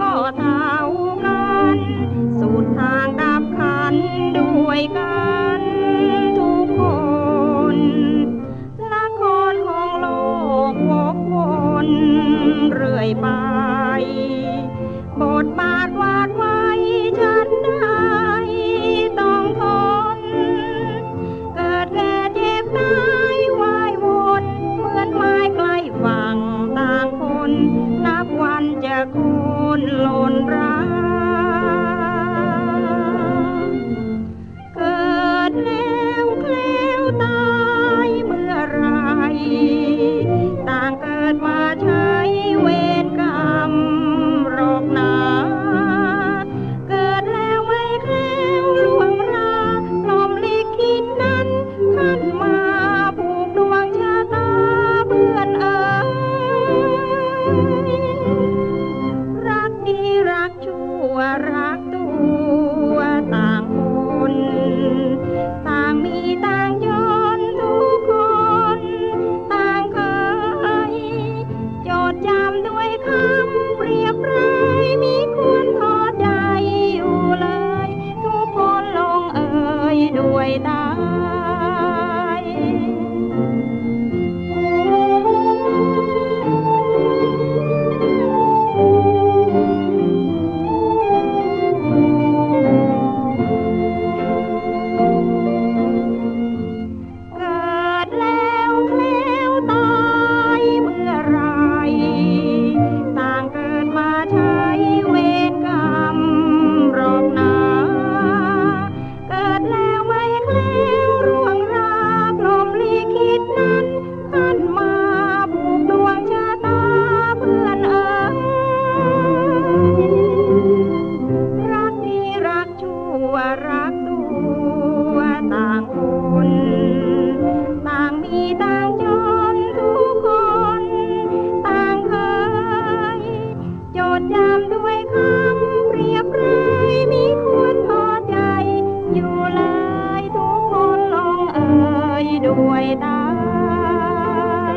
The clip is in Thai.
ก็เท่ากัน สุดทางดับขันด้วยกันทุกคนละครของโลกวกวนเรื่อยไป บทบาท นรา รักตัวต่างคนต่างมีต่างยนทุกคน ต่างเคยโจดจำด้วยคำเปรียบไรมีควรทอดใจอยู่เลย ทุกคนลงเอ่ยด้วยตา ไว้แคล้วร่วงราพรมลิขิตนั้นท่านมาผูกดวงชะตาเพื่อนเอรักดีรักชัวรักตัวต่างคนต่างมีต่างจนทุกคน ต่างเคยจดจำด้วยคำ ด้วยตาย